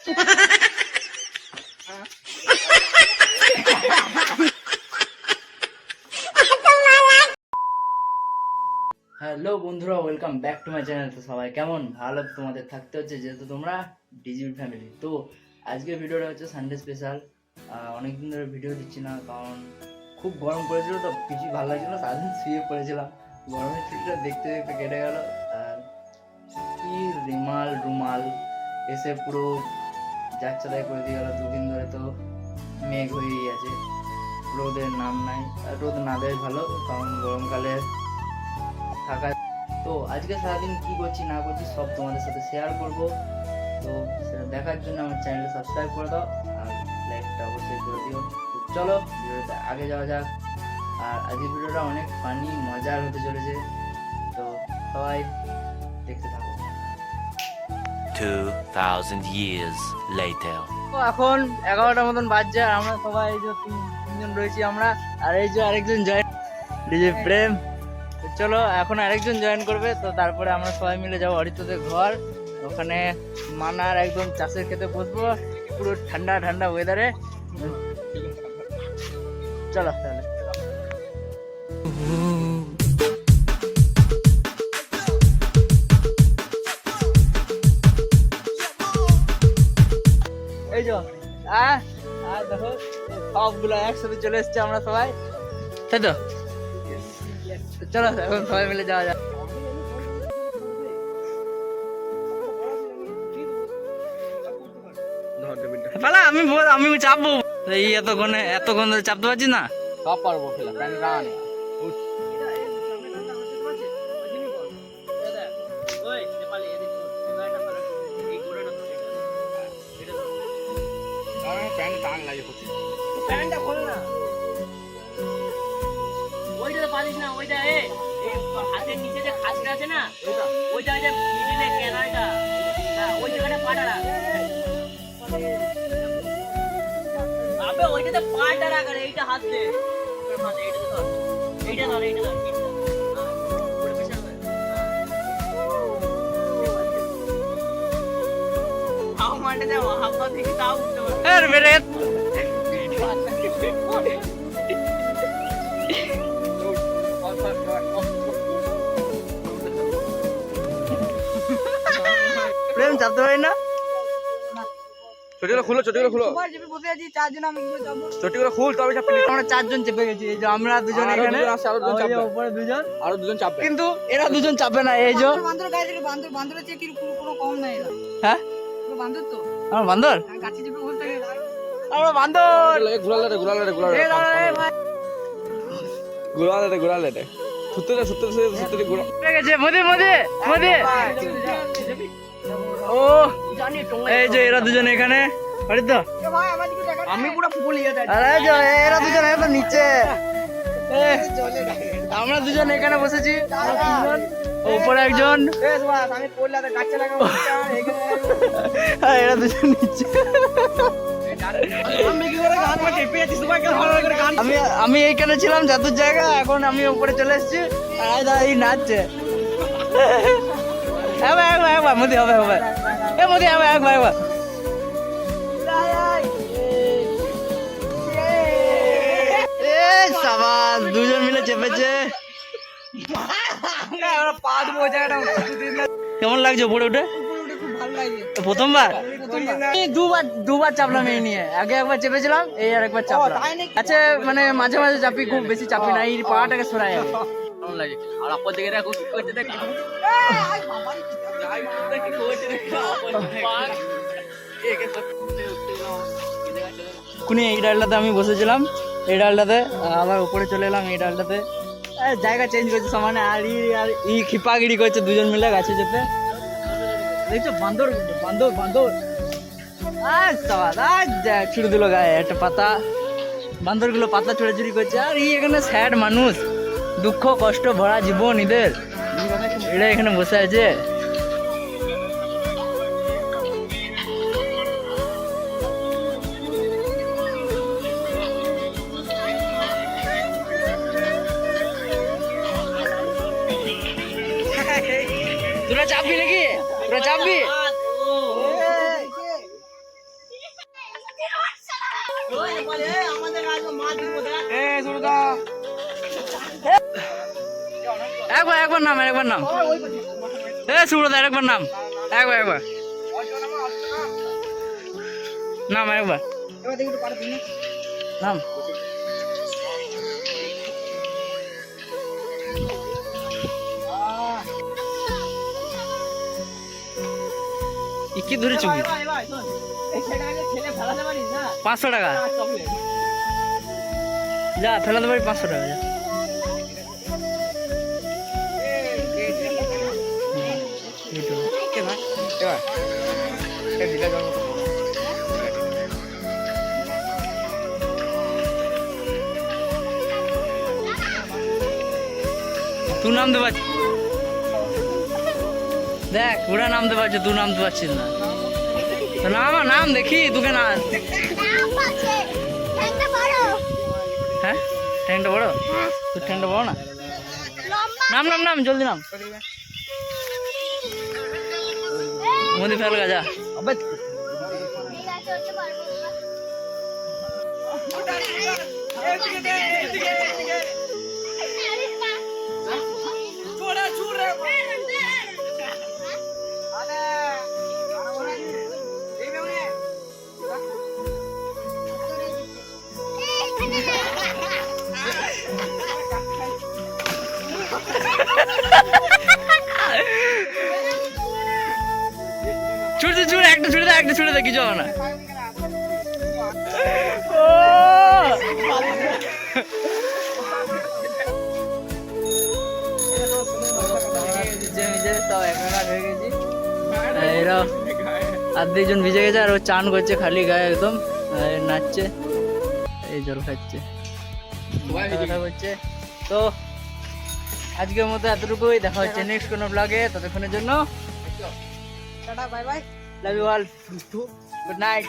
Hello বন্ধুরা welcome back to my channel তো সবাই কেমন? ভালো তোমাদের থাকতে হচ্ছে, যেহেতু তোমরা ডিজিবি ফ্যামিলি তো আজকের ভিডিওটা হচ্ছে সানডে স্পেশাল অনেকদিন ধরে ভিডিও দিচ্ছি না, কারণ খুব গরম পড়েছিল তো কিছু ভালো লাগছিল না সারাদিন শুয়ে পড়েছিলাম। গরমের ছুটিটা দেখতে দেখতে কেটে গেল, আর কি রিমাল, রুমাল, এসে পুরো যাচ্ছাদাই করে দিয়ে গেল। দুদিন ধরে তো মেঘ হয়েই আছে। রোদের নাম নাই। আর রোদ না দেয় ভালো, কারণ গরমকালে থাকা তো আজকে সারাদিন কি করছি, না করছি, সব তোমাদের সাথে শেয়ার করব। তো সেটা দেখার জন্য আমার চ্যানেলটা সাবস্ক্রাইব করে দাও, আর লাইকটা অবশ্যই করে দিও। চলো, ভিডিওটা আগে যাওয়া যাক। আর আজকের ভিডিওটা অনেক ফানি মজার হতে চলেছে। তো সবাই দেখতে থাকো। 2,000 years later. তো এখন এগারোটার মতন বাজছে আর আমরা সবাই এই যে তিনজন রয়েছি আমরা আর এই যে আরেকজন জয়েন ডিজে প্রেম তো চলো এখন আরেকজন জয়েন করবে তো তারপরে আমরা সবাই মিলে যাব অরিত্রদের ঘর। ওখানে মানার একদম চাষের খেতে বসবো পুরো ঠান্ডা ঠান্ডা ওয়েদারে চলো তাহলে। যো আহ আর দেখো, সবগুলো একসাথে চলে এসছে আমরা সবাই। তাই তো? চলো, এখন সবাই মিলে যাওয়া যাক। পালা, আমি আমি চাপবো। এই এতক্ষণে এতক্ষণ ধরে চাপতে পারছি না? সব পারব, খেলা প্যান টান লাগে প্রচুর। প্যান্টটা খোল না। ওইটা তো পারিস না ওইটা এ এই হাতের নিচে যে খাঁজটা আছে না ওইটা ওইটা মিডিলে ক্যানালটা হ্যাঁ ওই জায়গাটা পাটা রাখ। আবে ওইটাতে পাটা রাখ আর এইটা হাত দে। এইটা ধর এইটা ধর এইটা ধর। তাও উঠতে পারবে এর মেরে প্রেম চাপতে পারি না খুলো। খুলো খুল তবে চাপতে আমরা চারজন চেপে গেছি এই যে আমরা দুজন এখানে। দুজন আরও দুজন চাপবে। উপরে দুজন। আরও দুজন চাপবে। কিন্তু এরা দুজন চাপে না এই যে। বান্দর গায়ে থেকে বান্দর চেয়ে কি পুরো পুরো কম নাই হ্যাঁ? বান্দর তো? আমার বান্দর? আর গাছে চেপে বলতে বান্দর! ঘুরালে রে ঘুরালে রে ঘুরালে ঘুরালে রে ঘুরালে রে ঘুরা গেছে ও এই যে এরা দুজন এখানে। বাড়ি তো? ভাই আমার দিকে দেখা আমি পুরো ফুলিয়ে আরে এরা দুজন নিচে। আমরা দুজন এখানে বসেছি উপরে একজন এরা দুজন নিচে আমি আমি এইখানে ছিলাম জাতুর জায়গা এখন আমি উপরে চলে এসেছি আর এই নাচছে একবার একবার মোদি হবে হবে এ মোদি একবার একবার একবার সাবাস দুজন মিলে চেপেছে। কেমন লাগছে উপরে উঠে? খুব ভালো লাগে তো প্রথমবার? এই দুবার দুবার চাপলাম এই নিয়ে। আগে একবার চেপেছিলাম এই আর একবার চাপলাম। আচ্ছা মানে মাঝে মাঝে চাপি খুব বেশি চাপি না এই পাটাকে সরাই আমি। কেমন লাগে? আর অপর দিকে দেখো কি করছে দেখ। কি করছে দেখ কুনি এই ডালটাতে আমি বসেছিলাম। এই ডালটাতে আবার উপরে চলে এলাম এই ডালটাতে। জায়গা চেঞ্জ করছে সমানে, আর ই আর ই খিপাগিরি করছে দুজন মিলে গাছে যেতে। দেখছ, বান্দর বান্দর বান্দর। আজ ছুড়ে দিল গায়ে একটা পাতা। বান্দরগুলো পাতা ছুড়ে চুরি করছে, আর ই এখানে স্যাড মানুষ। দুঃখ, কষ্ট, ভরা জীবন এদের। এরা এখানে বসে আছে। তোরা চাপবি নাকি? তোরা চাপবি একবার একবার নাম একবার নাম। এ সুব্রত একবার নাম। একবার একবার। নাম একবার। নাম। কি ধরে চুকি পাঁচশো টাকা? যা ফেলাতে পারি পাঁচশো টাকা তুই নামতে পারছিস দেখ ওরা নামতে পারছে তুই নামতে পারছিস না তো নাম নাম দেখি তোকে না হ্যাঁ? ট্যাংটা বড়? তোর ট্যাংটা বড় না? নাম নাম নাম জলদি নাম। মধ্যে ফেল গা যা আবে ছুটে দে, ছুটে একটা ছুটে দে একটা ছুটে দে কিছু হবে না। এরা আর্ধেকজন ভিজে গেছে আর ও চান করছে খালি গায়ে একদম নাচছে এই জল খাচ্ছে। করছে তো আজকের মতো এতটুকুই। দেখা হচ্ছে নেক্সট কোনো ব্লগে ততক্ষণের জন্য tata bye bye. Love you all good night